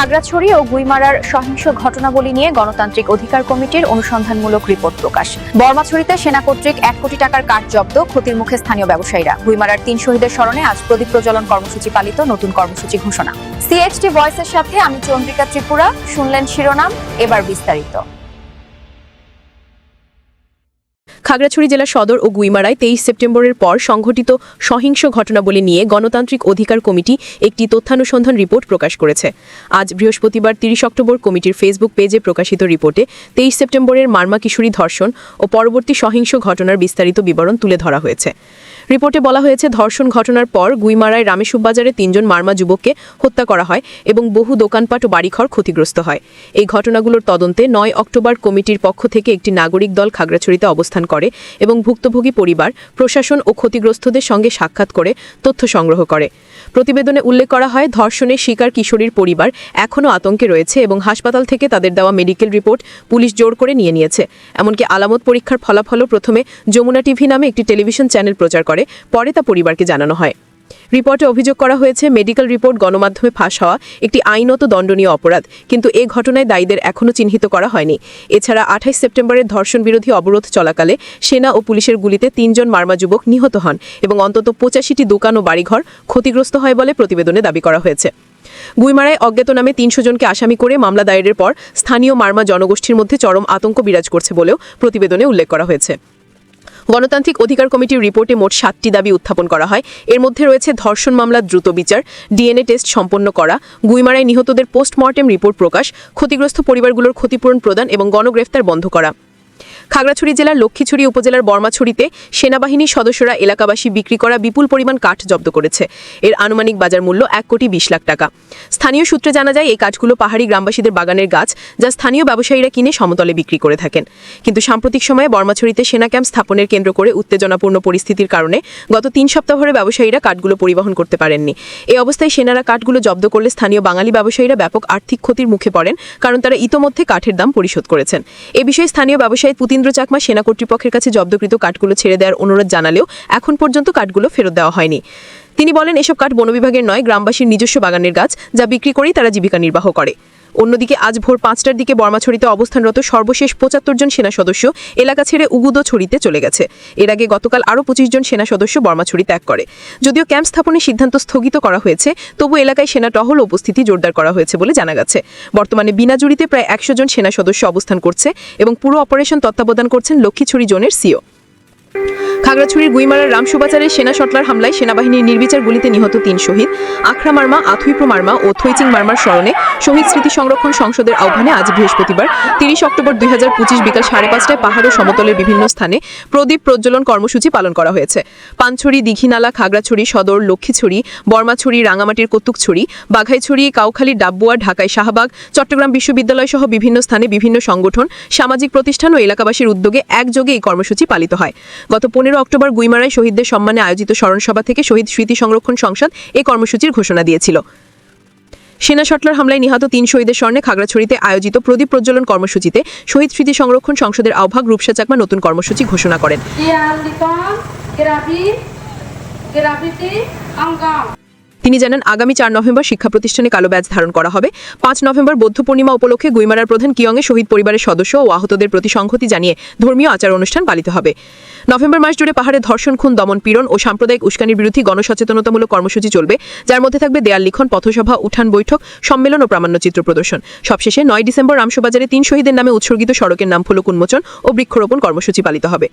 খাগড়াছড়ি ও গুইমারার সহিংস ঘটনাবলী নিয়ে গণতান্ত্রিক অধিকার কমিটির অনুসন্ধানমূলক রিপোর্ট প্রকাশ। বর্মাছড়িতে সেনা কর্তৃক এক কোটি টাকার কাঠ জব্দ ক্ষতির মুখে স্থানীয় ব্যবসায়ীরা। গুইমারার তিন শহীদের স্মরণে আজ প্রদীপ প্রজ্বলন কর্মসূচি পালিত নতুন কর্মসূচি ঘোষণা। সিএইচটি ভয়েসের সাথে আমি চন্দ্রিকা ত্রিপুরা। শুনলেন শিরোনাম, এবার বিস্তারিত। খাগড়াছড়ি জেলা সদর ও গুইমারায় তেইশ সেপ্টেম্বরের পর সংঘটিত সহিংস ঘটনাবলী নিয়ে গণতান্ত্রিক অধিকার কমিটি একটি তথ্যানুসন্ধান রিপোর্ট প্রকাশ করেছে। আজ বৃহস্পতিবার তিরিশ অক্টোবর কমিটির ফেসবুক পেজে প্রকাশিত রিপোর্টে তেইশ সেপ্টেম্বরের মার্মা কিশোরী ধর্ষণ ও পরবর্তী সহিংস ঘটনার বিস্তারিত বিবরণ তুলে ধরা হয়েছে। রিপোর্টে বলা হয়েছে, ধর্ষণ ঘটনার পর গুইমারায় রামেশুব বাজারে তিনজন মার্মা যুবককে হত্যা করা হয় এবং বহু দোকানপাট ও বাড়িঘর ক্ষতিগ্রস্ত হয়। এই ঘটনাগুলোর তদন্তে নয় অক্টোবর কমিটির পক্ষ থেকে একটি নাগরিক দল খাগড়াছড়িতে অবস্থান করে এবং ভুক্তভোগী পরিবার, প্রশাসন ও ক্ষতিগ্রস্তদের সঙ্গে সাক্ষাৎ করে, তথ্য সংগ্রহ করে। প্রতিবেদনে উল্লেখ করা হয়, ধর্ষণের শিকার কিশোরীর পরিবার এখনও আতঙ্কে রয়েছে এবং হাসপাতাল থেকে তাদের দেওয়া মেডিকেল রিপোর্ট পুলিশ জোর করে নিয়ে নিয়েছে। এমনকি আলামত পরীক্ষার ফলাফলও প্রথমে যমুনা টিভি নামে একটি টেলিভিশন চ্যানেল প্রচার করে। পরে তা পরিবারকে জানানো হয়। রিপোর্টে অভিযোগ করা হয়েছে, মেডিকেল রিপোর্ট গণমাধ্যমে ফাঁস হওয়া একটি আইনত দণ্ডনীয় অপরাধ, কিন্তু এ ঘটনায় দায়ীদের এখনও চিহ্নিত করা হয়নি। এছাড়া আঠাইশ সেপ্টেম্বরের ধর্ষণ বিরোধী অবরোধ চলাকালে সেনা ও পুলিশের গুলিতে তিনজন মার্মা যুবক নিহত হন এবং অন্তত পঁচাশিটি দোকান ও বাড়িঘর ক্ষতিগ্রস্ত হয় বলে প্রতিবেদনে দাবি করা হয়েছে। গুইমারায় অজ্ঞাত নামে তিনশো জনকে আসামি করে মামলা দায়েরের পর স্থানীয় মার্মা জনগোষ্ঠীর মধ্যে চরম আতঙ্ক বিরাজ করছে বলেও প্রতিবেদনে উল্লেখ করা হয়েছে। গণতান্ত্রিক অধিকার কমিটির রিপোর্টে মোট সাতটি দাবি উত্থাপন করা হয়। এর মধ্যে রয়েছে ধর্ষণ মামলার দ্রুত বিচার, ডিএনএ টেস্ট সম্পন্ন করা, গুইমারায় নিহতদের পোস্টমর্টেম রিপোর্ট প্রকাশ, ক্ষতিগ্রস্ত পরিবারগুলোর ক্ষতিপূরণ প্রদান এবং গণগ্রেফতার বন্ধ করা। খাগড়াছড়ি জেলার লক্ষ্মীছড়ি উপজেলার বর্মাছড়িতে সেনাবাহিনীর সদস্যরা এলাকাবাসী বিক্রি করা বিপুল পরিমাণ কাঠ জব্দ করেছে। এর আনুমানিক বাজার মূল্য এক কোটি বিশ লাখ টাকা। স্থানীয় সূত্রে জানা যায়, এই কাঠগুলো পাহাড়ি গ্রামবাসীদের বাগানের গাছ, যা স্থানীয় ব্যবসায়ীরা কিনে সমতলে বিক্রি করে থাকেন। কিন্তু সাম্প্রতিক সময়ে বর্মাছড়িতে সেনা ক্যাম্প স্থাপনের কেন্দ্র করে উত্তেজনাপূর্ণ পরিস্থিতির কারণে গত তিন সপ্তাহ ধরে ব্যবসায়ীরা কাঠগুলো পরিবহন করতে পারেননি। এই অবস্থায় সেনারা কাঠগুলো জব্দ করলে স্থানীয় বাঙালি ব্যবসায়ীরা ব্যাপক আর্থিক ক্ষতির মুখে পড়েন, কারণ তারা ইতোমধ্যে কাঠের দাম পরিশোধ করেছেন। এ বিষয়ে স্থানীয় ব্যবসায়ী পুতীন্দ্র চাকমা সেনা কর্তৃপক্ষের কাছে জব্দকৃত কাঠগুলো ছেড়ে দেওয়ার অনুরোধ জানালেও এখন পর্যন্ত কাঠগুলো ফেরত দেওয়া হয়নি। তিনি বলেন, এসব কাঠ বনবিভাগের নয়, গ্রামবাসীর নিজস্ব বাগানের গাছ, যা বিক্রি করেই তারা জীবিকা নির্বাহ করে। অন্যদিকে আজ ভোর পাঁচটার দিকে বর্মাছড়িতে অবস্থানরত সর্বশেষ পঁচাত্তর জন সেনা সদস্য এলাকা ছেড়ে উগুদো ছড়িতে চলে গেছে। এর আগে গতকাল আরও পঁচিশ জন সেনা সদস্য বর্মাছড়ি ত্যাগ করে। যদিও ক্যাম্প স্থাপনের সিদ্ধান্ত স্থগিত করা হয়েছে, তবু এলাকায় সেনা টহল উপস্থিতি জোরদার করা হয়েছে বলে জানা গেছে। বর্তমানে বিনাজুড়িতে প্রায় একশো জন সেনা সদস্য অবস্থান করছে এবং পুরো অপারেশন তত্ত্বাবধান করছেন লক্ষ্মীছড়ি জোনের সিও। খাগড়াছড়ির গুইমারার রামসুবাচারের সেনা শটলার হামলায় সেনাবাহিনীর নির্বিচার গুলিতে নিহত তিন শহীদ। আখড়া মার্মা আথুইপ্রো মার্মা ও থৈচিং মার্মার স্মরণে শহীদ স্মৃতি সংরক্ষণ সংসদের আহ্বানে আজ বৃহস্পতিবার, তিরিশ অক্টোবর দুই হাজার পঁচিশ বিকাল সাড়ে পাঁচটায় পাহাড় ও সমতলের বিভিন্ন স্থানে প্রদীপ প্রজ্বলন কর্মসূচি পালন করা হয়েছে। পানছড়ি, দীঘিনালা, খাগড়াছড়ি, সদর, লক্ষ্মীছড়ি, বর্মাছড়ি, রাঙামাটির কত্তুকছড়ি বাঘাইছড়ি, কাউখালী ডাব্বুয়া ঢাকায় শাহবাগ, চট্টগ্রাম বিশ্ববিদ্যালয় সহ বিভিন্ন স্থানে বিভিন্ন সংগঠন, সামাজিক প্রতিষ্ঠান ও এলাকাবাসীর উদ্যোগে একযোগে এই কর্মসূচি পালিত হয়। গত পনেরো অক্টোবর গুইমারায় শহীদদের সম্মানে আয়োজিত স্মরণসভা থেকে শহীদ স্মৃতি সংরক্ষণ সংসদ এই কর্মসূচির ঘোষণা দিয়েছিল। সেনা শটলার হামলায় নিহত তিন শহীদের স্বর্ণে খাগড়াছড়িতে আয়োজিত প্রদীপ প্রজ্বলন কর্মসূচিতে শহীদ স্মৃতি সংরক্ষণ সংসদের আহ্বায়ক রূপসা চাকমা নতুন কর্মসূচি ঘোষণা করেন। তিনি জানান, আগামী চার নভেম্বর শিক্ষা প্রতিষ্ঠানে কালো ব্যাজ ধারণ করা হবে। পাঁচ নভেম্বর বৌদ্ধ পূর্ণিমা উপলক্ষে গুইমারার প্রধান কিয়ংয়ে শহীদ পরিবারের সদস্য ও আহতদের প্রতি সংহতি জানিয়ে ধর্মীয় আচার অনুষ্ঠান পালিত হবে। নভেম্বর মাস জুড়ে পাহাড়ে ধর্ষণ, খুন, দমন, পীড়ন ও সাম্প্রদায়িক উস্কানির বিরুদ্ধে গণসচেতনতামূলক কর্মসূচি চলবে, যার মধ্যে থাকবে দেয়াল লিখন, পথসভা, উঠান বৈঠক, সম্মেলন ও প্রামাণ্যচিত্র প্রদর্শন। সবশেষে নয় ডিসেম্বর রামসবাজারে তিন শহীদের নামে উৎসর্গিত সড়কের নাম ফলক উন্মোচন ও বৃক্ষরোপণ কর্মসূচি পালিত হবে।